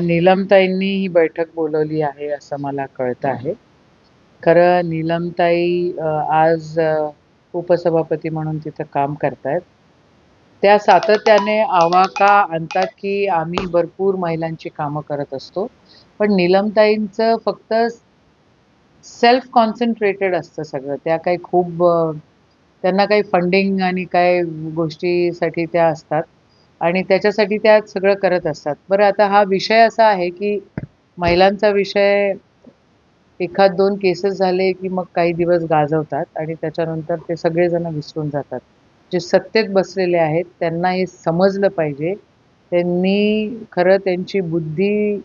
नीलमताईंनी ही बैठक बोलवली आहे असं मला कळतं आहे. खरं नीलमताई आज उपसभापती म्हणून तिथं काम करतायत. त्या सातत्याने आवाका आणतात, की आम्ही भरपूर महिलांची कामं करत असतो. पण नीलमताईंचं फक्त सेल्फ कॉन्सन्ट्रेटेड असतं सगळं. त्या काही खूप त्यांना काही फंडिंग आणि काही गोष्टीसाठी त्या असतात आणि त्याच्यासाठी त्या सगळं करत असतात. बरं आता हा विषय असा आहे, की महिलांचा विषय एखाद दोन केसेस झाले, की मग काही दिवस गाजवतात आणि त्याच्यानंतर ते सगळेजण विसरून जातात. जे सत्तेत बसलेले आहेत त्यांना हे समजलं पाहिजे. त्यांनी खरं त्यांची बुद्धी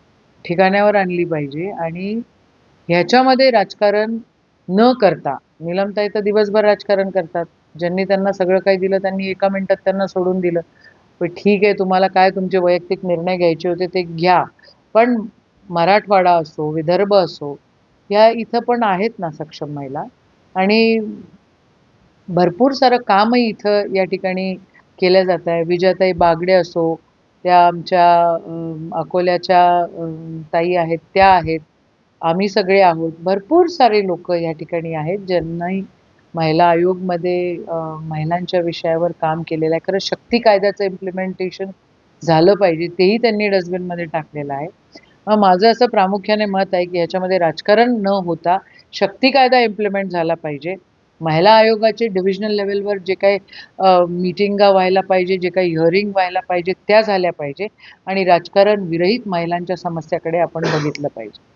ठिकाण्यावर आणली पाहिजे आणि ह्याच्यामध्ये राजकारण न करता निलमताई तर दिवसभर राजकारण करतात. ज्यांनी त्यांना सगळं काही दिलं त्यांनी एका मिनिटात त्यांना सोडून दिलं. पण ठीक आहे तुम्हाला काय तुमचे वैयक्तिक निर्णय घ्यायचे होते ते घ्या. पण मराठवाडा असो, विदर्भ असो, या इथं पण आहेत ना सक्षम महिला आणि भरपूर सारं कामही इथं या ठिकाणी केलं जात आहे. विजयाताई बागडे असो, त्या आमच्या अकोल्याच्या ताई आहेत त्या आहेत. आम्ही सगळे आहोत. भरपूर सारे लोक या ठिकाणी आहेत ज्यांनाही महिला आयोगमध्ये महिलांच्या विषयावर काम केलेलं आहे. खरं शक्ती कायद्याचं इम्प्लिमेंटेशन झालं पाहिजे तेही त्यांनी डस्टबिनमध्ये टाकलेलं आहे. माझं असं प्रामुख्याने मत आहे, की ह्याच्यामध्ये राजकारण न होता शक्ती कायदा इम्प्लिमेंट झाला पाहिजे. महिला आयोगाचे डिव्हिजनल लेवलवर जे काही मिटिंगा मीटिंगा व्हायला पाहिजे, जे काही हिअरिंग व्हायला पाहिजे त्या झाल्या पाहिजे आणि राजकारण विरहित महिलांच्या समस्याकडे आपण बघितलं पाहिजे.